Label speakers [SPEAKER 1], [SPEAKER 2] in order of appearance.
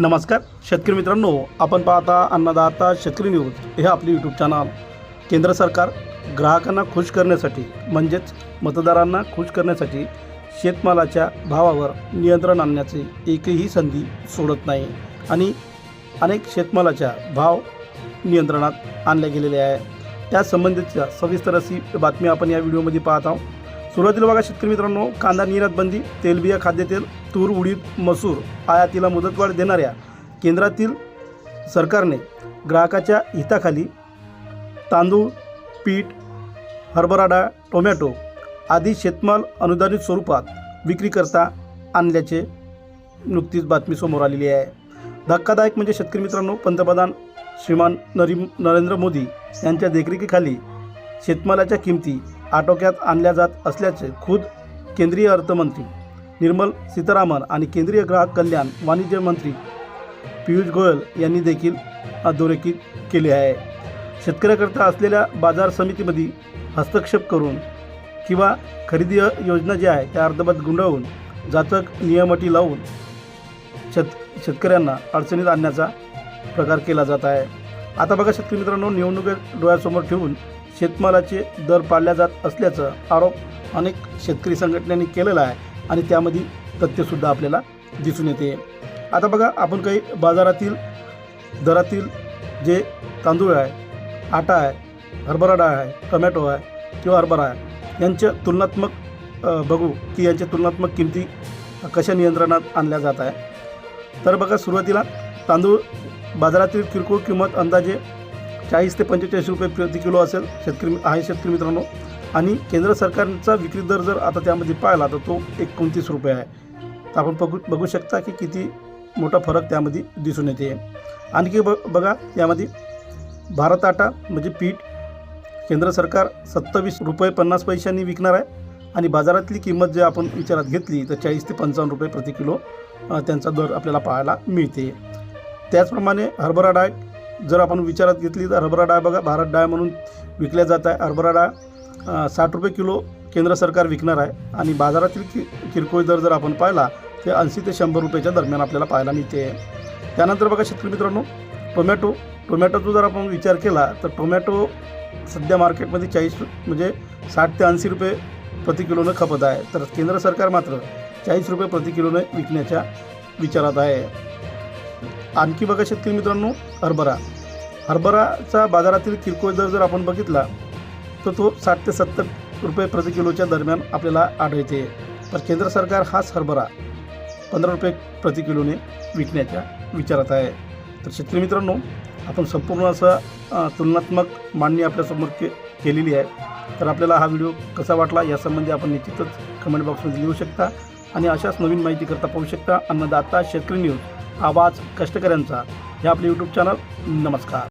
[SPEAKER 1] नमस्कार. शेतकरी मित्रांनो आपण पाहता अन्नदाता शेतकरी न्यूज. हे आपले यूट्यूब चॅनल केंद्र सरकार ग्राहकांना खुश करण्यासाठी म्हणजेच मतदारांना खुश करण्यासाठी शेतमालाच्या भावावर नियंत्रण आणण्याची एकही संधी सोडत नाही. आणि अनेक शेतमालाच्या भाव नियंत्रणात आणले गेलेले आहे त्यासंबंधीच्या सविस्तर अशी बातमी आपण या व्हिडिओमध्ये पाहत आहोत. सुरुवातीला बघा शेतकरी मित्रांनो कांदा निर्यात बंदी तेलबिया खाद्यतेल तूर उडीद मसूर आयातीला मुदतवाढ देणाऱ्या केंद्रातील सरकारने ग्राहकाच्या हिताखाली तांदूळ पीठ हरभरा डाळ टोमॅटो आदी शेतमाल अनुदानित स्वरूपात विक्रीकरता आणल्याचे नुकतीच बातमी समोर आलेली आहे. धक्कादायक म्हणजे शेतकरी मित्रांनो पंतप्रधान श्रीमान नरी नरेंद्र मोदी यांच्या देखरेखीखाली शेतमालाच्या किमती आटोक्यात आणल्या जात असल्याचे खुद केंद्रीय अर्थमंत्री निर्मल सीतारामन आणि केंद्रीय ग्राहक कल्याण वाणिज्य मंत्री पियुष गोयल यांनी देखील अधोरेखित केले आहे. शेतकऱ्याकरता असलेल्या बाजार समितीमध्ये हस्तक्षेप करून किंवा खरेदी योजना जी आहे त्या अर्धवट गुंडाळून जाचक नियमटी लावून शेत शेतकऱ्यांना अडचणीत आणण्याचा प्रकार केला जात आहे. आता बघा शेतकरी मित्रांनो निवडणुकीत डोळ्यासमोर ठेवून शेतमालाचे दर पाडल्या जात असल्याचं आरोप अनेक शेतकरी संघटनांनी केलेला आहे आणि त्यामध्ये तथ्यसुद्धा आपल्याला दिसून येते. आता बघा आपण काही बाजारातील दरातील जे तांदूळ आहे आटा आहे हरभरा डाळ आहे टोमॅटो आहे किंवा हरभरा आहे यांच्या तुलनात्मक बघू की यांच्या तुलनात्मक किमती कशा नियंत्रणात आणल्या जात आहे. तर बघा सुरुवातीला तांदूळ बाजारातील किरकोळ किंमत अंदाजे चाळीस ते पंचेचाळीस रुपये प्रति किलो असेल शेतकरी आहे शेतकरी मित्रांनो. आणि केंद्र सरकारचा विक्री दर जर आता त्यामध्ये पाहिला तर तो एकोणतीस रुपये आहे. तर आपण बघू बघू शकता की किती मोठा फरक त्यामध्ये दिसून येते. आणखी ब बघा यामध्ये भारत आटा म्हणजे पीठ केंद्र सरकार सत्तावीस रुपये पन्नास पैशांनी विकणार आहे. आणि बाजारातली किंमत जे आपण विचारात घेतली तर चाळीस ते पंचावन्न रुपये प्रति किलो त्यांचा दर आपल्याला पाहायला मिळते. त्याचप्रमाणे हरभरा डाळ जर आपण विचारात घेतली तर हरभरा डाळ बघा भारत डाळ म्हणून विकल्या जात आहे. हरभरा डाळ साठ रुपये किलो केंद्र सरकार विकणार आहे. आणि बाजारातील कि किरकोळ दर जर आपण पाहिला ते ऐंशी ते शंभर रुपयाच्या दरम्यान आपल्याला पाहायला मिळते. त्यानंतर बघा शेतकरी मित्रांनो टोमॅटो टोमॅटोचा जर आपण विचार केला तर टोमॅटो सध्या मार्केटमध्ये चाळीस म्हणजे साठ ते ऐंशी रुपये प्रति किलोनं खपत आहे. तर केंद्र सरकार मात्र चाळीस रुपये प्रति किलोनं विकण्याच्या विचारात आहे. आणखी बघा शेतकरी मित्रांनो हरभरा. हरभराचा बाजारातील किरकोळ दर जर आपण बघितला तर तो साठ ते सत्तर रुपये प्रति किलोच्या दरम्यान आपल्याला आढळते. तर केंद्र सरकार हाच हरभरा पंधरा रुपये प्रति किलोने विकण्याच्या विचारात आहे. तर शेतकरी मित्रांनो आपण संपूर्ण असं तुलनात्मक मांडणी आपल्यासमोर के केलेली आहे. तर आपल्याला हा व्हिडिओ कसा वाटला यासंबंधी आपण निश्चितच कमेंट बॉक्समध्ये लिहू शकता आणि अशाच नवीन माहिती करता पाहू शकता. अन्नदाता शेतकरी न्यूज. आवाज कष्टकऱ्यांचा. हे आपले यूट्यूब चॅनल नमस्कार.